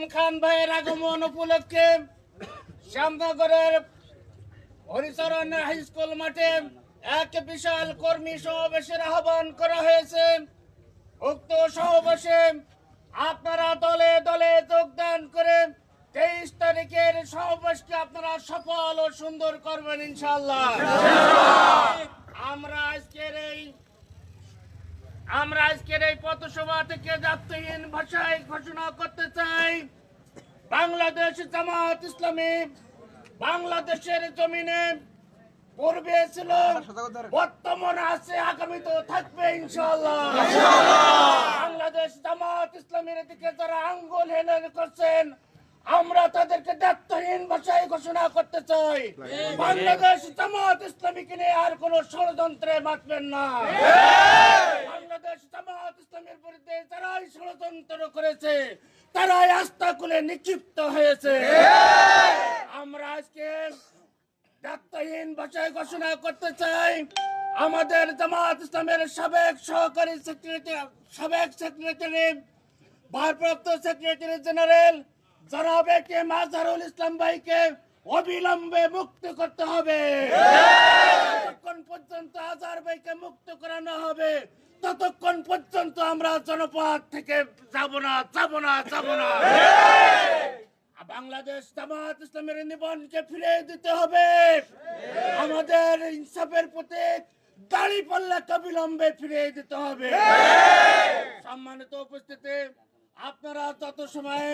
আজম খান ভাইয়ের আগমন উপলক্ষে শ্যামনগরের হরিচরণ হাই স্কুল মাঠে এক বিশাল কর্মী সমাবেশের আহ্বান করা হয়েছে। উক্ত সমাবেশে আপনারা দলে দলে যোগদান করে তেইশ তারিখের সমাবেশকে আপনারা সফল ও সুন্দর করবেন ইনশাল্লাহ আমরা আজকের এই আমরা আজকের এই পথসভা থেকে যাত্রীহীন ভাষায় ঘোষণা করতে চাই। বাংলাদেশ জামাত ইসলামী বাংলাদেশের জমিনে পূর্বে ছিল, বর্তমানে আছে, আগামীতেও থাকবে ইনশাআল্লাহ। বাংলাদেশ জামাত ইসলামের দিকে যারা আঙ্গুল হেলন করছেন, আমরা তাদেরকে দায়িত্বহীন ভাষায় ঘোষণা করতে চাই। বাংলাদেশ জামাত ইসলামীকে নিয়ে আর কোন ষড়যন্ত্রে মাতবেন না। আমাদের জামাত ইসলামের সাবেক সহকারী সেক্রেটারি সাবেক সেক্রেটারি ভারপ্রাপ্ত সেক্রেটারি জেনারেল জনাব কে মাজহারুল ইসলাম ভাইকে অবিলম্বে মুক্ত করতে হবে যতক্ষণ পর্যন্ত আজহার ভাইকে মুক্ত করানো হবে ততক্ষণ পর্যন্ত আমরা জনপদ থেকে যাব না যাব না যাব না। বাংলাদেশ জামাত ইসলামের নিবন্ধকে ফিরে দিতে হবে। আমাদের ইনসাফের প্রতীক দাড়ি পাল্লাকে বিলম্বে ফিরে দিতে হবে। সম্মানিত উপস্থিতি, আপনারা তত সময়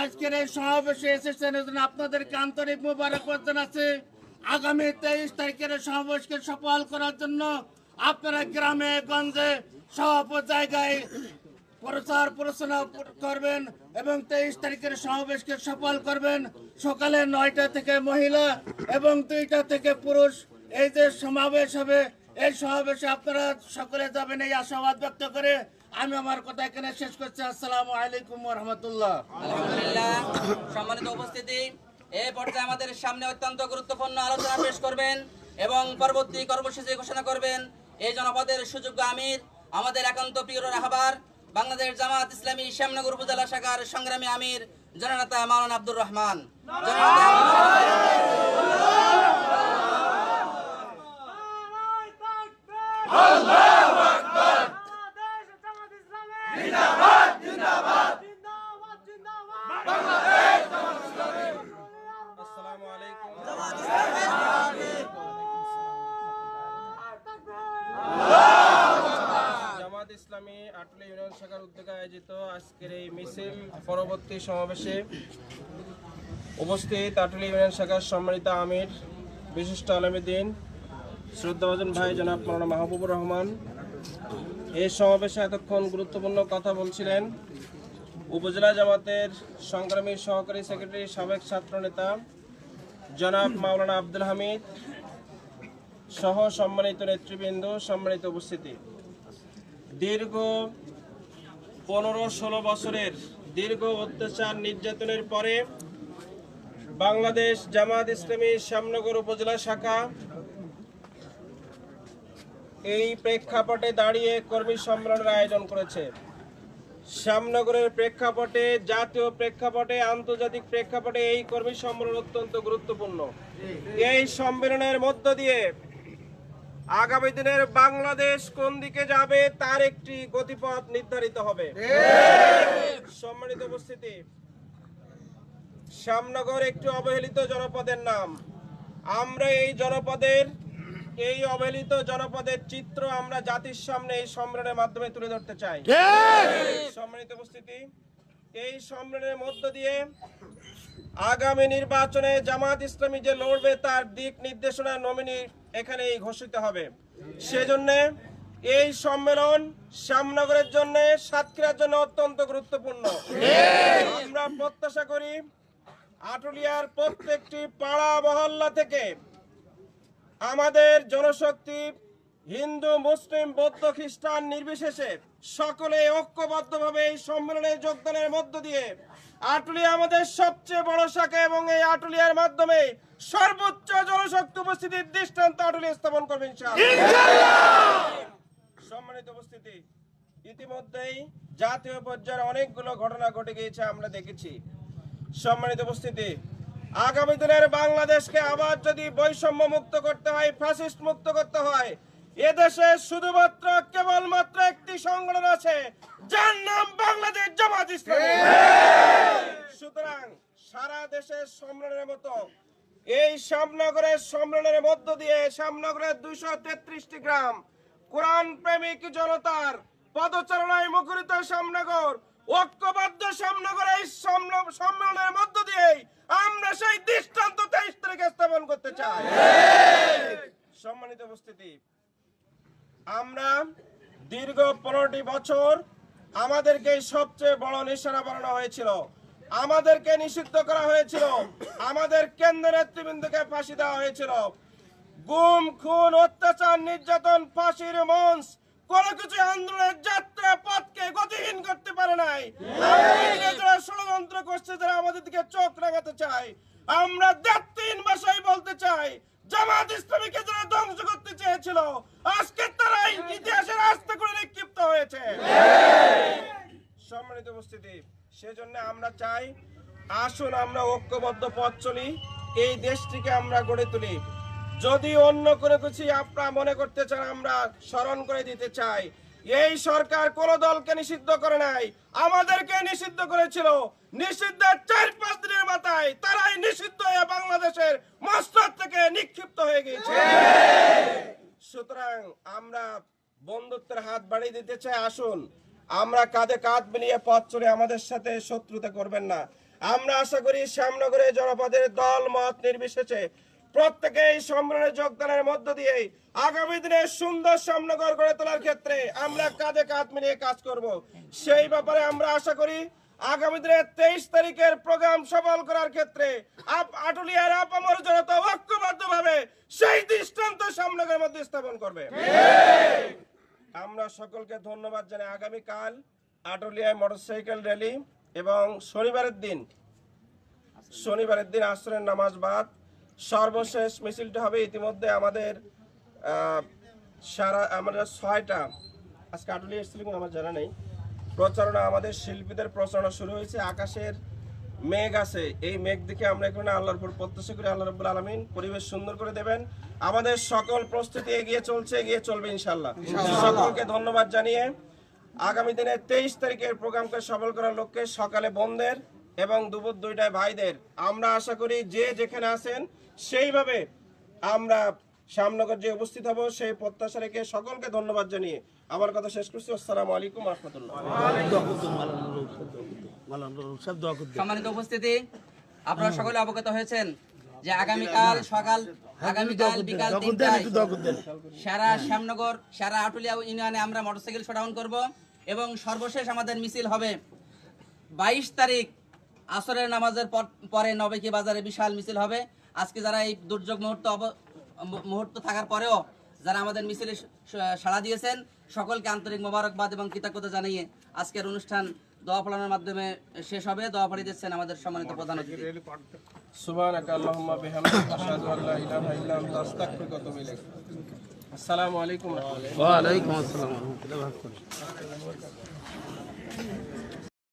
আজকের এই সমাবেশে এসেছেন আপনাদেরকে আন্তরিক মোবারকবাদ জানাচ্ছি আগামী তেইশ তারিখের সমাবেশকে সফল করার জন্য আপনারা গ্রামে, গঞ্জে সব জায়গায় প্রচার প্রচারণা করবেন এবং তেইশ তারিখের সমাবেশকে সফল করবেন। সকালে নয়টা থেকে মহিলা এবং দুইটা থেকে পুরুষ। এই যে সমাবেশ হবে, এই সমাবেশে আপনারা সকলে যাবেন এই আশাবাদ ব্যক্ত করে। আমি আমার কথা এখানে শেষ করছি। আসসালামু আলাইকুম রহমতুল্লাহ সম্মানিত উপস্থিতি এই পর্যায়ে আমাদের সামনে অত্যন্ত গুরুত্বপূর্ণ আলোচনা পেশ করবেন এবং পরবর্তী কর্মসূচি ঘোষণা করবেন। এই জনপদের সুযোগ্য আমির আমাদের একান্ত প্রিয় রাহাবার বাংলাদেশ জামাত ইসলামী শ্যামনগর উপজেলা শাখার সংগ্রামী আমির জননেতা মালান আব্দুর রহমান। জননেতা আসসালামু আলাইকুম জামাত ইসলামী আটলি ইউনিয়ন শাখার উদ্যোগে আয়োজিত আজকের এই মিছিল পরবর্তী সমাবেশে উপস্থিত আটলি ইউনিয়ন শাখার সম্মানিত আমির, বিশিষ্ট আলমীদ্দিন, শ্রদ্ধাভাজন ভাই জনাব মৌলানা মাহবুবুর রহমান। এই সমাবেশে এতক্ষণ গুরুত্বপূর্ণ কথা বলছিলেন উপজেলা জামাতের সংগ্রামী সহকারী সেক্রেটারি, সাবেক ছাত্র নেতা জনাব মাওলানা আব্দুল হামিদ সহ সম্মানিত নেতৃবৃন্দ, সম্মানিত উপস্থিতি। দীর্ঘ পনেরো ষোলো বছরের দীর্ঘ অত্যাচার নির্যাতনের পরে বাংলাদেশ জামাত ইসলামী শ্যামনগর উপজেলা শাখা এই প্রেক্ষাপটে দাঁড়িয়ে কর্মী সম্মেলনের আয়োজন করেছে। শ্যামনগরের প্রেক্ষাপটে, জাতীয় প্রেক্ষাপটে, আন্তর্জাতিক প্রেক্ষাপটে এই কর্মী সম্মেলন অত্যন্ত গুরুত্বপূর্ণ। এই সম্মেলনের মধ্য দিয়ে আগামী দিনের বাংলাদেশ কোন দিকে যাবে তার একটি গতিপথ নির্ধারিত হবে। সম্মানিত উপস্থিতি শ্যামনগর একটি অবহেলিত জনপদের নাম। আমরা এই জনপদের এই অবহেলিত জনপদের চিত্র আমরা জাতির সামনে এই সম্মেলনের মাধ্যমে তুলে ধরতে চাই। সম্মানিত উপস্থিতি এই সম্মেলনের মধ্য দিয়ে আগামী নির্বাচনে জামাত ইসলামী যে লড়বে তার দিক নির্দেশনা নমিনি এখানেই ঘোষিত হবে। সেজন্য এই সম্মেলন শ্যামনগরের জন্য, সাতক্ষীরার জন্য অত্যন্ত গুরুত্বপূর্ণ। আমরা প্রত্যাশা করি আটুলিয়ার প্রত্যেকটি পাড়া মহল্লা থেকে আমাদের জনশক্তি হিন্দু, মুসলিম, বৌদ্ধ, খ্রিস্টান নির্বিশেষে সকলে ঐক্যবদ্ধভাবে এই সম্মেলনে যোগদানের মধ্য দিয়ে আটুলিয়া আমাদের সবচেয়ে বড় শাখা এবং এই আটুলিয়ার মাধ্যমে সর্বোচ্চ জনশক্তি উপস্থিতির দৃষ্টান্ত আটুলিয়া স্থাপন করবে ইনশাআল্লাহ। সম্মানিত উপস্থিতি ইতিমধ্যেই জাতীয় পর্যায়ে অনেকগুলো ঘটনা ঘটে গিয়েছে আমরা দেখেছি সম্মানিত উপস্থিতি আগামী দিনের বাংলাদেশকে আবার যদি বৈষম্য মুক্ত করতে হয় ফ্যাসিস্ট মুক্ত করতে হয় এদেশে শুধুমাত্র কেবলমাত্র একটি সংগঠন আছে, যার নাম বাংলাদেশ জামাত ইসলামী। সুতরাং সারা দেশের সম্মেলনের মতো, এই শ্যামনগরের সম্মেলনের মধ্য দিয়ে শ্যামনগরের দুইশো তেত্রিশটি গ্রাম, কোরআন প্রেমিক জনতার পদচারণায় মুখরিত শ্যামনগর, ঐক্যবদ্ধ শ্যামনগর এই সম্মেলনের মধ্য দিয়ে আমরা সেই দৃষ্টান্ত তেইশ তারিখে স্থাপন করতে চাই। সম্মানিত উপস্থিতি আমরা দীর্ঘ পনেরোটি বছর আমাদেরকে সবচেয়ে বড় নিশানা বানানো হয়েছিল। আমাদেরকে নিষিদ্ধ করা হয়েছিল। আমাদের কেন্দ্র নেতৃবৃন্দকে ফাঁসি দেওয়া হয়েছিল। গুম, খুন, অত্যাচার, নির্যাতন, ফাঁসির মঞ্চ, কোনো কিছু আন্দোলনের যাত্রা পথকে গতিহীন করতে পারে নাই। ষড়যন্ত্র করছে, যারা আমাদের দিকে চোখ রাঙাতে চায়, আমরা জাতিহীন ভাষায় বলতে চাই জামাত ইসলামীকে যারা ধ্বংস করতে চেয়েছিল, আজকে ইতিহাসের করে নিক্ষিপ্ত হয়েছে। সম্মানিত উপস্থিতি, সেজন্য আমরা চাই, আসুন আমরা ঐক্যবদ্ধ পথ চলি, এই দেশটিকে আমরা গড়ে তুলি। যদি অন্য কোনো কিছু আপনারা মনে করতে চান, আমরা স্মরণ করে দিতে চাই, এই সরকার কোন দলকে নিষিদ্ধ করে নাই, আমাদেরকে নিষিদ্ধ করেছিল। নিষিদ্ধের চার পাঁচ দিনের মাথায় তারাই নিষিদ্ধ হয়ে বাংলাদেশের মস্তক থেকে নিক্ষিপ্ত হয়ে গিয়েছে সুতরাং আমরা বন্ধুত্বের হাত বাড়িয়ে দিতে চাই, আসুন। আমরা কাঁধে কাঁধ মিলিয়ে পথ চলে আমাদের সাথে শত্রুতা করবেন না। আমরা আশা করি শ্যামনগরে জনপদের দল মত নির্বিশেষে প্রত্যেকে এই সম্মেলনে যোগদানের মধ্য দিয়ে আগামী দিনে সুন্দর শ্যামনগর গড়ে তোলার ক্ষেত্রে আমরা কাঁধে কাঁধ মিলিয়ে কাজ করব। সেই ব্যাপারে আমরা আশা করি আগামী দিনে তেইশ তারিখের প্রোগ্রাম সফল করার ক্ষেত্রে আপ আটুলিয়ার আপামর জনতা ঐক্যবদ্ধ ভাবে সেই দৃষ্টান্ত শ্যামনগরের মধ্যে স্থাপন করবে। আমরা সকলকে ধন্যবাদ জানাই। আগামীকাল আটলিয়ায় মোটরসাইকেল র্যালি এবং শনিবারের দিন শনিবারের দিন আসরের নামাজ বাদ। সর্বশেষ মিছিলটা হবে ইতিমধ্যে আমাদের সারা আমাদের ছয়টা। আজকে আটলিয়া এসেছিল আমার জানা নেই। প্রচারণা আমাদের শিল্পীদের প্রচারণা শুরু হয়েছে আকাশের মেঘ আছে। এই মেঘ দেখে আমরা এখানে আল্লাহর উপর প্রত্যাশা করি আল্লাহ রব্বুল আলমিন পরিবেশ সুন্দর করে দেবেন। আমাদের সকল প্রস্তুতি এগিয়ে চলছে এগিয়ে চলবে ইনশাল্লাহ সকলকে ধন্যবাদ জানিয়ে আগামী দিনে তেইশ তারিখের প্রোগ্রামকে সফল করার লক্ষ্যে সকালে বন্ধের এবং দুপুর দুইটায় ভাইদের আমরা আশা করি যে যেখানে আছেন সেইভাবে আমরা শ্যামনগর যে উপস্থিত হব সেই প্রত্যাশা রেখে সকলকে ধন্যবাদ জানিয়ে আমার কথা শেষ করছি। আসসালামু আলাইকুম রহমতুল্লাহ। সম্মানিত উপস্থিতি আপনারা সকলে অবগত হয়েছেন যে আগামীকাল সকাল আগামীকাল বিকাল তিনটায় সারা শ্যামনগর সারা আটুলিয়া ইউনিয়নে আমরা মোটরসাইকেল শোডাউন করব এবং সর্বশেষ আমাদের মিছিল হবে বাইশ তারিখ আসরের নামাজের পর- পরে নবেকি বাজারে বিশাল মিছিল হবে। আজকে যারা এই দুর্যোগ মুহূর্ত অব- মুহূর্ত থাকার পরেও যারা আমাদের মিছিলে সাড়া দিয়েছেন সকলকে আন্তরিক মোবারকবাদ এবং কৃতজ্ঞতা জানিয়ে আজকের অনুষ্ঠান দোয়া পড়ানোর মাধ্যমে শেষ হবে। দোয়া পড়িয়ে দিচ্ছেন আমাদের সম্মানিত প্রধান অতিথি। সুবহানাকা আল্লাহুম্মা বিহামদিকা আশহাদু আল্লা ইলাহা ইল্লা আনতা আস্তাগফিরুকা ওয়া আতুবু ইলাইক। আসসালামু আলাইকুম ওয়া রাহমাতুল্লাহ। ওয়ালাইকুম আসসালাম